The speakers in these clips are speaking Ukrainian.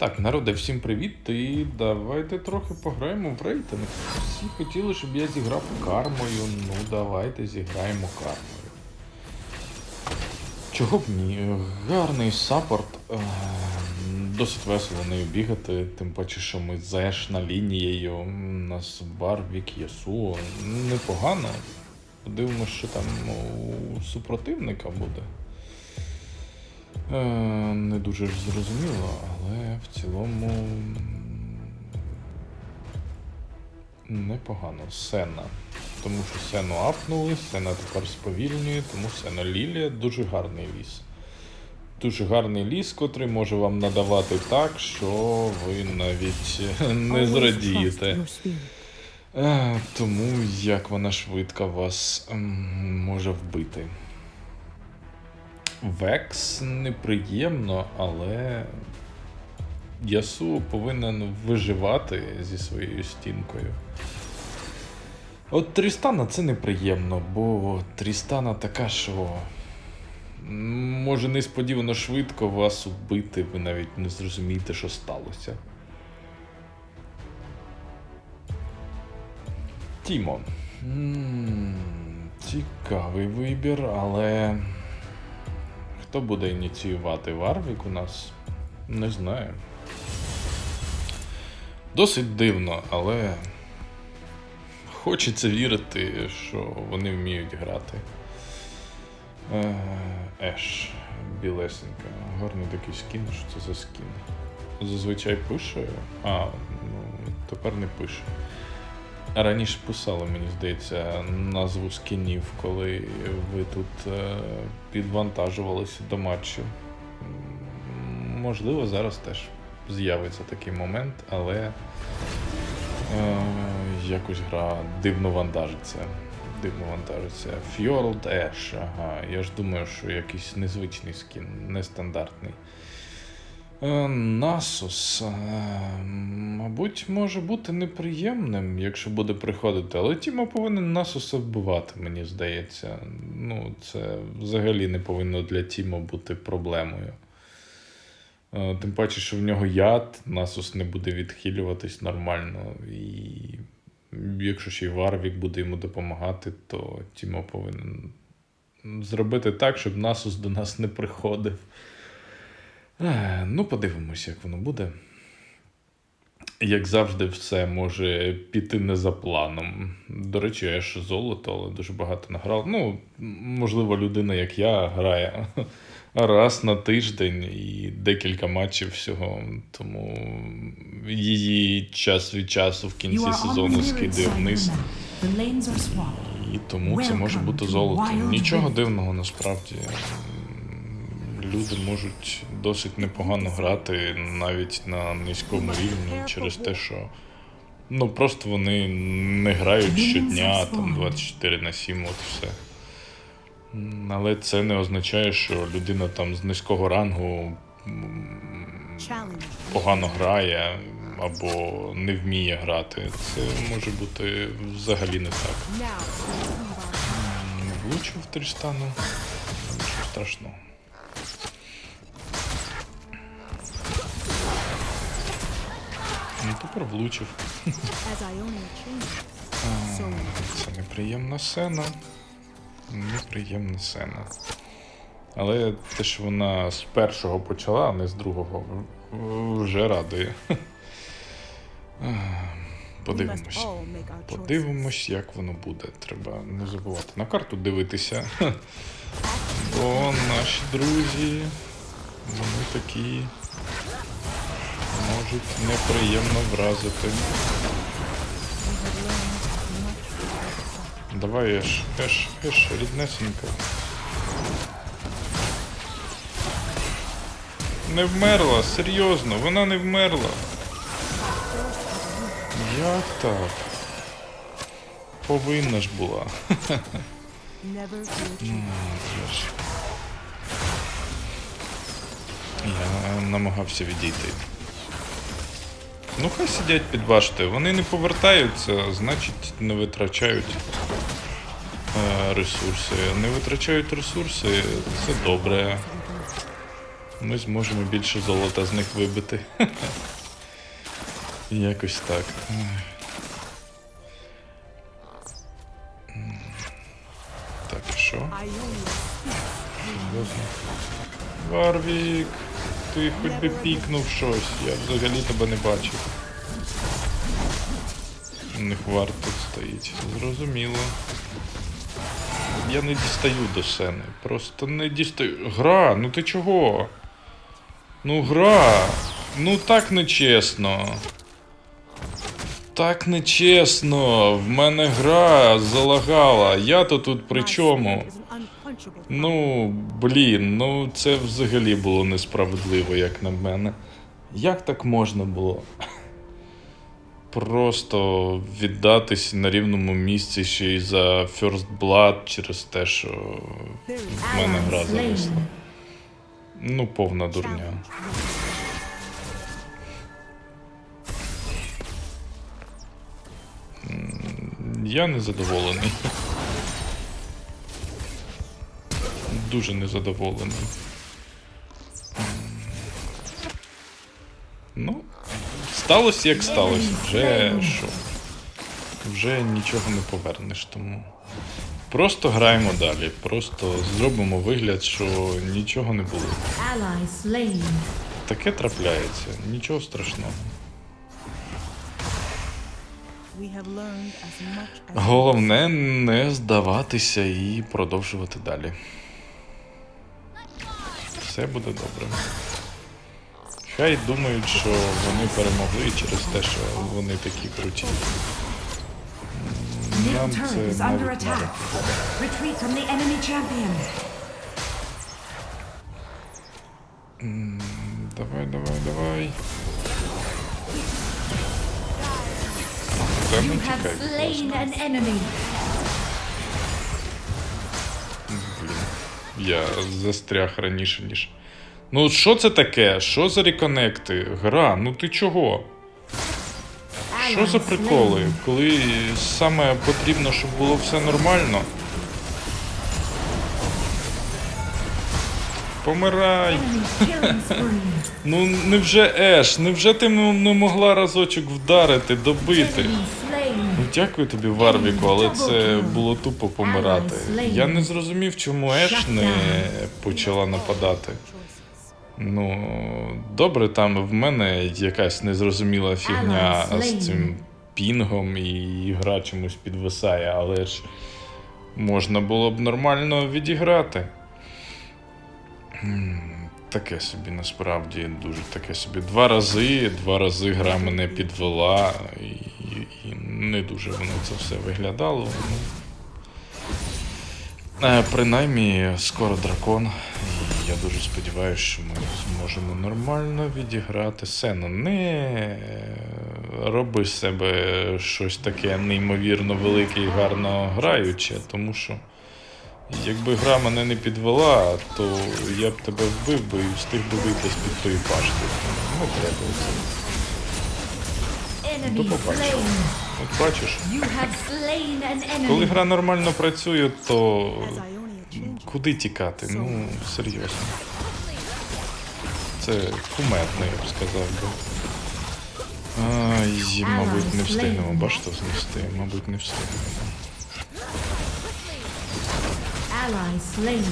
Так, народи, всім привіт. І давайте трохи пограємо в рейтинг. Всі хотіли, щоб я зіграв кармою. Ну, давайте зіграємо кармою. Чого б ні? Гарний саппорт. Е, Досить весело нею бігати, тим паче, що ми зеш на лінією. У нас Барвік, Ясуо. Непогано. Подивимося, що там у супротивника буде. Е, Не дуже ж зрозуміло, але в цілому непогано. Сена. Тому що Сену апнули, Сена тепер сповільнює, тому Сена Лілія дуже гарний ліс. Дуже гарний ліс, котрий може вам надавати так, що ви навіть не зрадієте. Е, Тому як вона швидко вас може вбити. Векс неприємно, але Ясу повинен виживати зі своєю стінкою. От Трістана це неприємно, бо Трістана така, що може несподівано швидко вас вбити, ви навіть не зрозумієте, що сталося. Тімо. Цікавий вибір, але. Хто буде ініціювати Варвік у нас? Не знаю. Досить дивно, але хочеться вірити, що вони вміють грати. Е, Еш, білесенька. Гарний такий скін, що це за скін? Зазвичай пише. А, ну, тепер не пише. Раніше писали, мені здається, назву скінів, коли ви тут е, підвантажувалися до матчу. Можливо, зараз теж з'явиться такий момент, але е, якось гра дивно вантажиться. Дивно вантажиться. Fjord Ash, ага. Я ж думаю, що якийсь незвичний скін, нестандартний. Е, Насус, е, мабуть, може бути неприємним, якщо буде приходити, але Тімо повинен Насуса вбивати, мені здається. Ну, це взагалі не повинно для Тімо бути проблемою. Е, Тим паче, що в нього яд, Насус не буде відхилюватись нормально. І якщо ще й Варвік буде йому допомагати, то Тімо повинен зробити так, щоб Насус до нас не приходив. Е, Ну, подивимося, як воно буде. Як завжди, все може піти не за планом. До речі, я ж золото, але дуже багато награв. Ну, можливо, людина, як я, грає раз на тиждень і декілька матчів всього. Тому її час від часу в кінці сезону скидає вниз. І тому це може бути золото. Нічого дивного насправді. Люди можуть досить непогано грати навіть на низькому рівні через те, що ну просто вони не грають щодня, там 24 на 7, от все. Але це не означає, що людина там з низького рангу погано грає або не вміє грати. Це може бути взагалі не так. Не влучив Трістану. Нічого страшного. Тепер влучив. Це неприємна сцена. Неприємна сцена. Але те, що вона з першого почала, а не з другого, вже радує. Подивимось. Подивимось, як воно буде. Треба не забувати на карту дивитися. Бо наші друзі, вони такі можуть неприємно вразити. Давай еш, еш, еш, ріднесенька. Не вмерла, серйозно, вона не вмерла. Як так? Повинна ж була. Я намагався відійти. Ну, хай сидять під баштою. Вони не повертаються, значить не витрачають е, ресурси. Не витрачають ресурси, це добре. Ми зможемо більше золота з них вибити. Якось так. Так, і що? Варвік, ти хоч би пікнув щось, я взагалі тебе не бачив. У них варт тут стоїть. Зрозуміло. Я не дістаю до сени. Просто не дістаю. Гра, ну ти чого? Ну гра. Ну так нечесно. Так нечесно. В мене гра залагала. Я то тут при чому? Ну, блін, ну це взагалі було несправедливо, як на мене. Як так можна було? Просто віддатись на рівному місці ще й за First Blood через те, що в мене гра зависла. Ну, повна дурня. Я незадоволений. Дуже незадоволений. Ну, сталося як сталося. Вже що? Вже нічого не повернеш, тому. Просто граємо далі. Просто зробимо вигляд, що нічого не було. Таке трапляється, нічого страшного. Головне не здаватися і продовжувати далі. Все буде добре. Хай думають, що вони перемогли через те, що вони такі круті. Нам це навіть Давай, давай, давай. Та не тікай, будь ласка. Я застряг раніше, ніж. Ну, що це таке? Що за реконекти? Гра, ну ти чого? Що за приколи? Коли саме потрібно, щоб було все нормально. Помирай! Ну невже Еш, невже ти не могла разочок вдарити, добити? Дякую тобі, Варвіку, але це було тупо помирати. Я не зрозумів, чому Еш не почала нападати. Ну, добре, там в мене якась незрозуміла фігня з цим пінгом і гра чомусь підвисає, але ж можна було б нормально відіграти. Таке собі насправді дуже таке собі. Два рази, два рази гра мене підвела, і, і не дуже воно це все виглядало. Ну, Е, Принаймні, скоро дракон. Я дуже сподіваюся, що ми зможемо нормально відіграти сцену. Не е, роби з себе щось таке неймовірно велике і гарно граюче, тому що якби гра мене не підвела, то я б тебе вбив би і встиг би вийти з-під тої пашти. Не треба це. До побачення. От бачиш, коли гра нормально працює, то Куди тікати? Ну, серйозно. Це кумедно, я б сказав би. Ай, мабуть, не встигнемо. Бачите, знести. Мабуть, не встигнемо. Ally slain.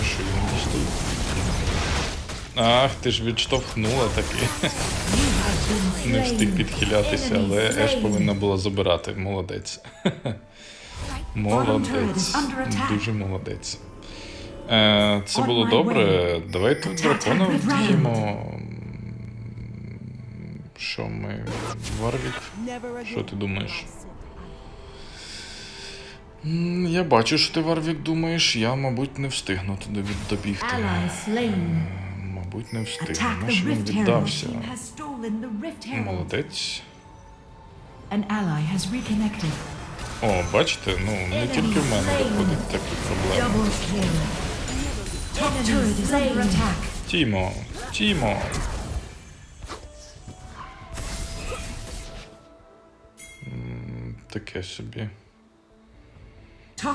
А що? Ах, ти ж відштовхнула таки. Не встиг підхилятися, але Еш повинна була забирати. Молодець. Молодець. Дуже молодець. Е, Це було добре. Давайте дракона вдіємо. Що ми. Варвік? Що ти думаєш? Я бачу, що ти Варвік думаєш, я, мабуть, не встигну туди добігти. Мабуть, не встигну. Може він віддався. Молодець. О, бачите, ну не тільки в мене виходять такі проблеми. Тімо, Тімо. Таке собі.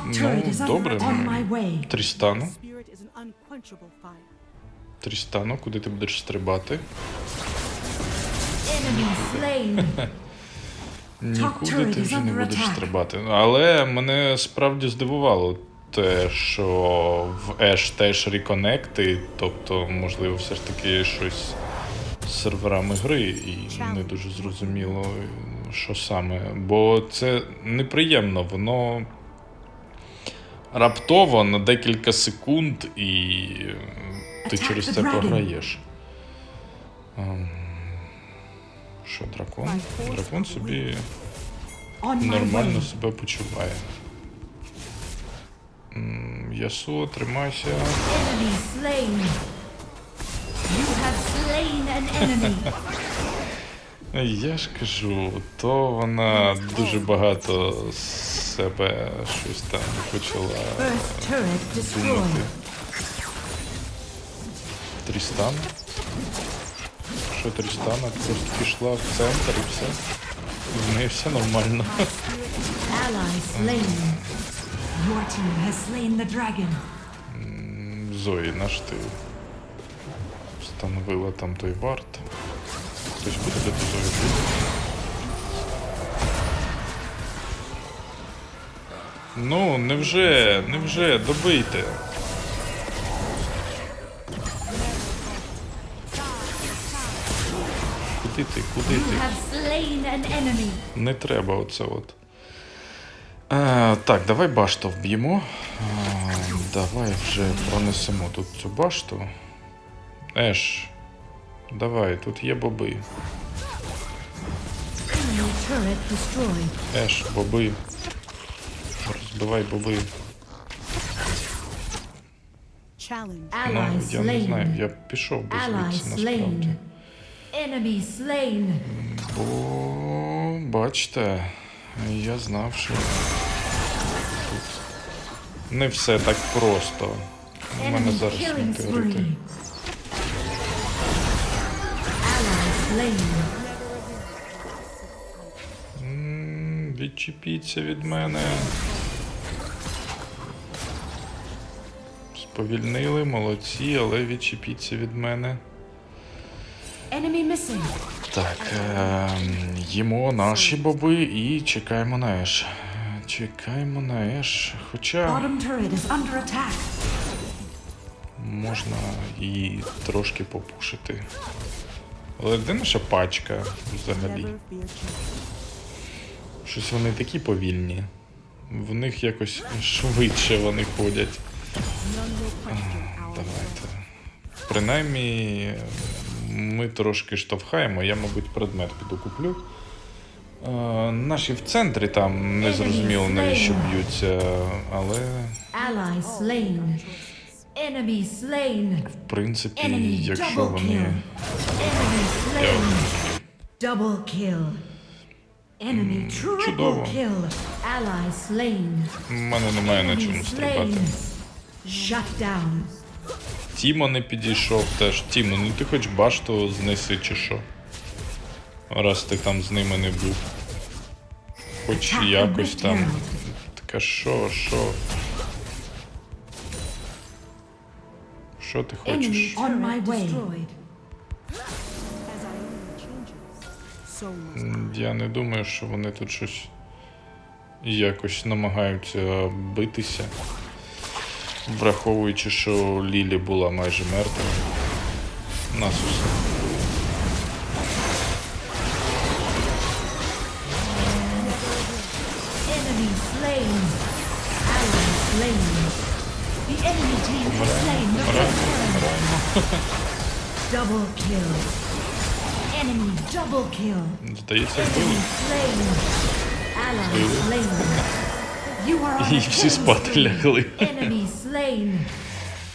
Ну, добре. Трістану. Трістану, куди ти будеш стрибати? Нікуди ти вже не будеш стрибати. Але мене справді здивувало те, що в Ash теж реконекти, тобто, можливо, все ж таки щось з серверами гри, і не дуже зрозуміло, що саме. Бо це неприємно, воно раптово на декілька секунд, і ти через це програєш. Ем, Що, дракон? Дракон собі нормально себе почуває. М, Ясуо, тримайся. You have slain an enemy. Я ж кажу, то вона дуже багато з себе щось там почала. Трістан? Що Трістана? Просто пішла в центр і все. З нею все нормально. Зої, наш ти встановила там той варт. Хтось буде Зою бити. Ну, невже, невже, добийте. Куди ти, куди ти? Не треба оце от. Е, так, давай башту вб'ємо. Давай вже пронесемо тут цю башту. Еш, давай, тут є боби. Еш, боби. Розбивай боби. Ну, я не знаю, я пішов би звідси насправді. Бо бачите, я знав, що тут не все так просто. У мене зараз killing метеорити. М, Відчепіться від мене. Сповільнили, молодці, але відчепіться від мене. Так, е, їмо наші боби і чекаємо на Еш. Чекаємо на Еш. Хоча можна і трошки попушити. Але де наша пачка взагалі? Щось вони такі повільні. В них якось швидше вони ходять. Our Давайте. Принаймні, ми трошки штовхаємо, я, мабуть, предмет піду куплю. Е, наші в центрі там не зрозуміло навіщо б'ються, але в принципі, Enemy якщо вони. Enemy slain. Double kill. Enemy triple чудово. kill. Ally slain. У мене немає на чому стрибати. Shut down. Тімо не підійшов теж. Тімо, ну ти хоч башту знеси чи що. Раз ти там з ними не був. Хоч якось там. Таке що, що? Що ти хочеш? Я не думаю, що вони тут щось якось намагаються битися. Враховуючи, що Лілі була майже мертва. Нас усе. Double kill. Enemy double kill. Здається, вбили. on І всі спати лягли.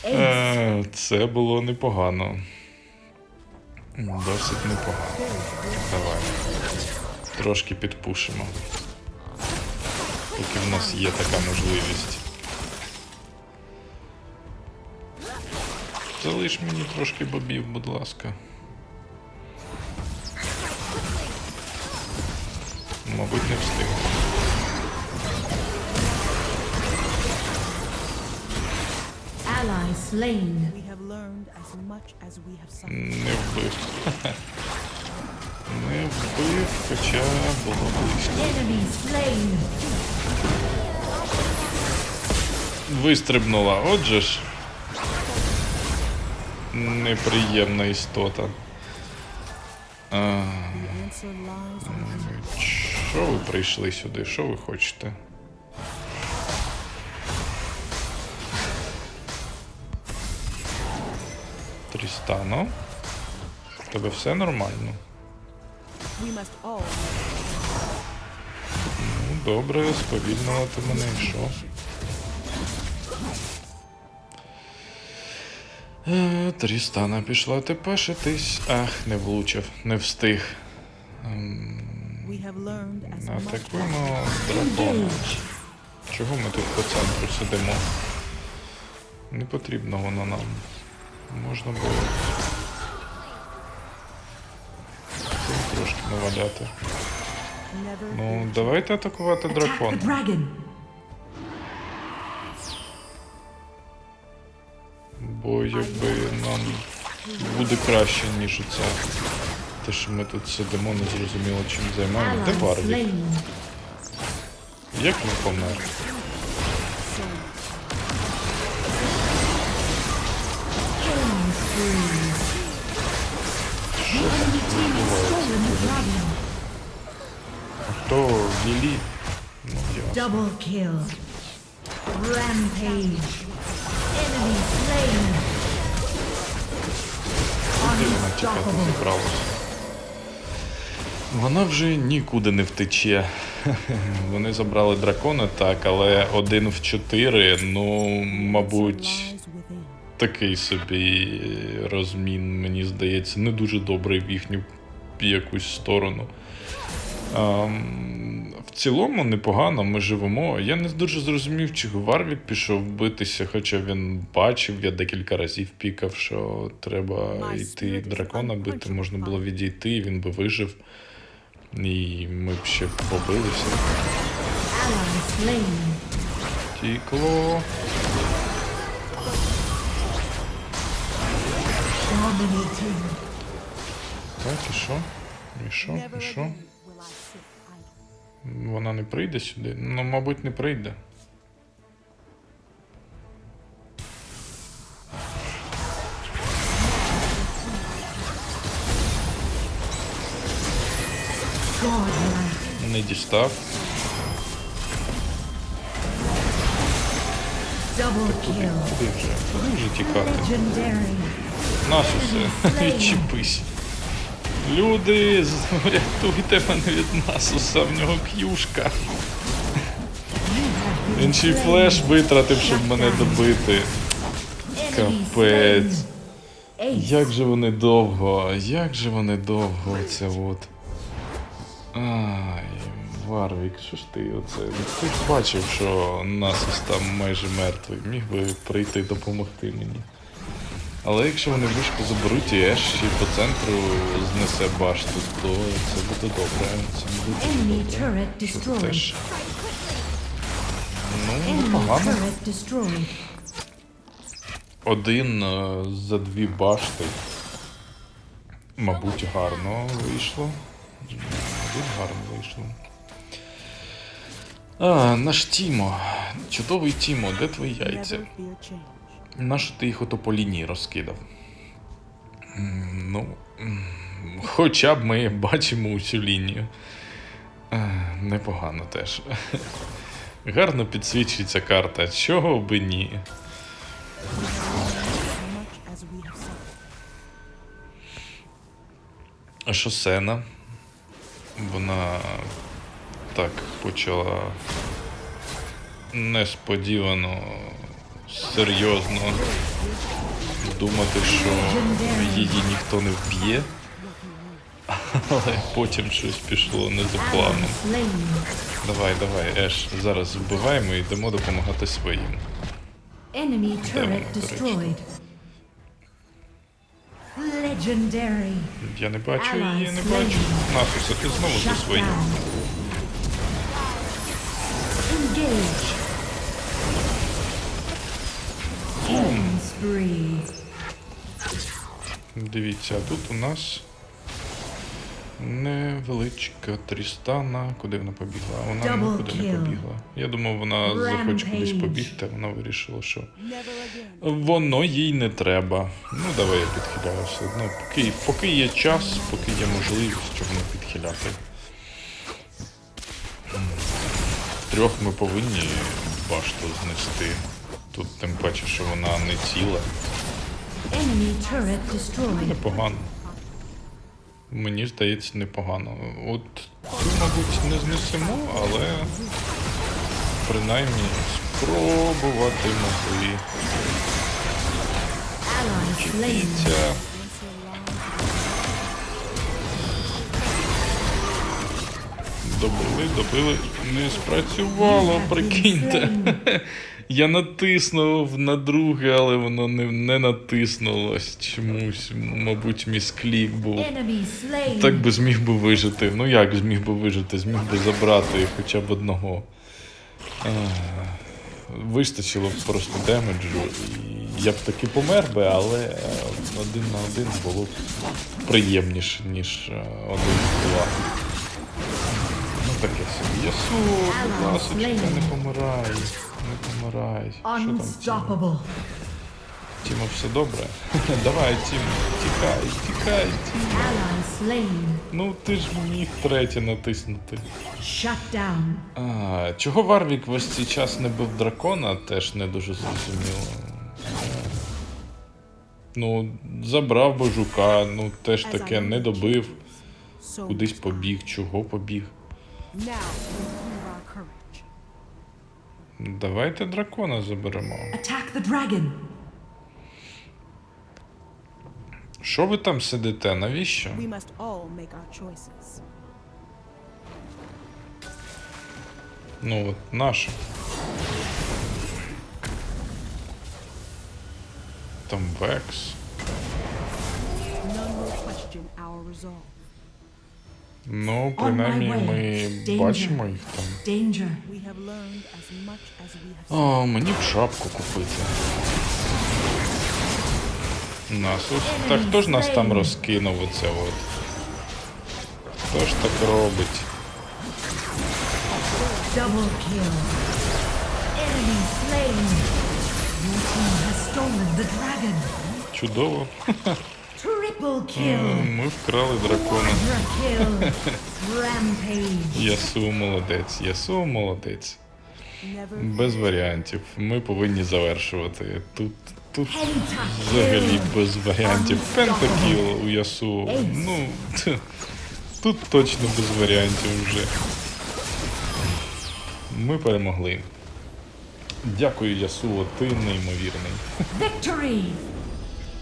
Е, Це було непогано. Досить непогано. Давай. Трошки підпушимо. Поки в нас є така можливість. Залиш мені трошки бобів, будь ласка. Мабуть, не встиг. Не вбив. Не вбив, хоча було близько. Вистрибнула, отже ж. Неприємна істота. А, within. що ви прийшли сюди? Що ви хочете? Трістано. В тебе все нормально? Ну, добре, сповільнювати мене і що? Трістана пішла тепешитись. Ах, не влучив, не встиг. much Атакуємо дракона. Чого ми тут по центру сидимо? Не потрібно воно нам. Можна було цим трошки наваляти. Ну, давайте атакувати дракона. Бо якби нам буде краще, ніж це. Те, що ми тут сидимо, не зрозуміло чим займаємо. Де slain. Як він помер? The dragon. Хто Лілі? Ну, я. Double kill. Rampage. Enemy slain. Тікати Unstoppable. Вона вже нікуди не втече. Вони забрали дракона, так, але один в чотири, ну, мабуть, такий собі розмін, мені здається, не дуже добрий в їхню якусь сторону. В цілому непогано, ми живемо. Я не дуже зрозумів, чи Варвік пішов битися, хоча він бачив, я декілька разів пікав, що треба йти дракона бити, можна було відійти, і він би вижив. І ми б ще побилися. Тікло. Так, і що? І що? І що? Вона не прийде сюди? Ну, мабуть, не прийде. Не дістав. Куди вже? Куди вже тікати? Legendary. Насусе, відчепись. Люди, врятуйте мене від Насуса, в нього к'юшка. Він ще й флеш витратив, щоб мене добити. Капець. Як же вони довго, як же вони довго, це от. Ай, Варвік, що ж ти оце? Ти бачив, що Насус там майже мертвий, міг би прийти допомогти мені. Але якщо вони вишку заберуть і Еш ще по центру знесе башту, то це буде добре. Це буде добре. destroyed. теж. Ну, destroyed. Один е, за дві башти. Мабуть, гарно вийшло. Мабуть, гарно вийшло. А, наш Тімо. Чудовий Тімо, де твої яйця? Нащо ти їх ото по лінії розкидав? Ну, хоча б ми бачимо усю лінію. Е, Непогано теж. Гарно підсвічується карта. Чого би ні? As much as we have suffered. А що Сена? Вона так почала несподівано, серйозно думати, що її ніхто не вб'є, але потім щось пішло не за планом. Давай, давай, Еш, зараз вбиваємо і йдемо допомагати своїм. Enemy turret destroyed. Legendary. Я не бачу її, не бачу. Насуса, ти знову за своїм. Engage. Дивіться, а тут у нас невеличка Трістана. Куди вона побігла? Вона нікуди не побігла. Я думав, вона захоче кудись побігти, вона вирішила, що воно їй не треба. Ну, давай я підхиляю все одно. Поки, поки є час, поки є можливість, щоб не підхиляти. Втрьох ми повинні башту знести. Тут тим паче, що вона не ціла. Непогано. Мені здається, непогано. От цю, мабуть, не знесемо, але принаймні спробувати могли. Ally добили, добили, не спрацювало, прикиньте. Я натиснув на друге, але воно не, не натиснулось чомусь. Мабуть, місклік був. Так би зміг би вижити. Ну як зміг би вижити? Зміг би забрати хоча б одного. Ах, Вистачило б просто демеджу. І я б таки помер би, але один на один було б приємніше, ніж е, один два. Ну таке собі. Ясу, будь ласка, не помирай. Не помирай. Що там Тімо? Все добре? Давай, Тімо, тікай, тікай, Тімо. Ну ти ж міг третє натиснути. А, чого Варвік весь цей час не бив дракона, теж не дуже зрозуміло. Ну, забрав би жука, ну теж таке не добив, кудись побіг, чого побіг. Давайте дракона заберемо. Attack the dragon. Що ви там сидите? Навіщо? We must all make our choices. Ну от наше. Там Векс. None will question our resolve. Ну, принаймні ми бачимо їх там. О, мені б шапку купити. Нас ось. Та хто ж нас там розкинув оце от? Хто ж так робить? Double kill. Enemy slain. Your team has stolen the dragon. Чудово. Ми вкрали дракона. Ясу молодець, Ясу молодець. Без варіантів. Ми повинні завершувати. Тут. Тут взагалі без варіантів. Пентакіл у Ясу. Ну, тут точно без варіантів вже. Ми перемогли. Дякую, Ясуо, ти неймовірний.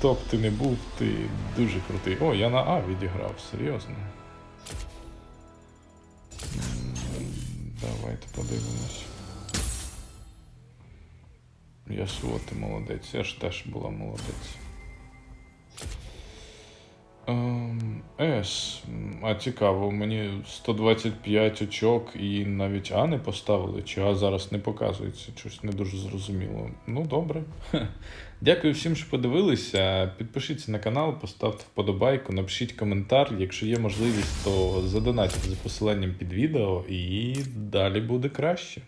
Б ти не був, ти дуже крутий. О, я на А відіграв, серйозно. Давайте подивимось. Ясуо, ти молодець. Я ж теж була молодець. Ем, С. А цікаво, мені 125 очок і навіть А не поставили, чи А зараз не показується, щось не дуже зрозуміло. Ну, добре. Дякую всім, що подивилися. Підпишіться на канал, поставте вподобайку, напишіть коментар. Якщо є можливість, то задонатьте за посиланням під відео і далі буде краще.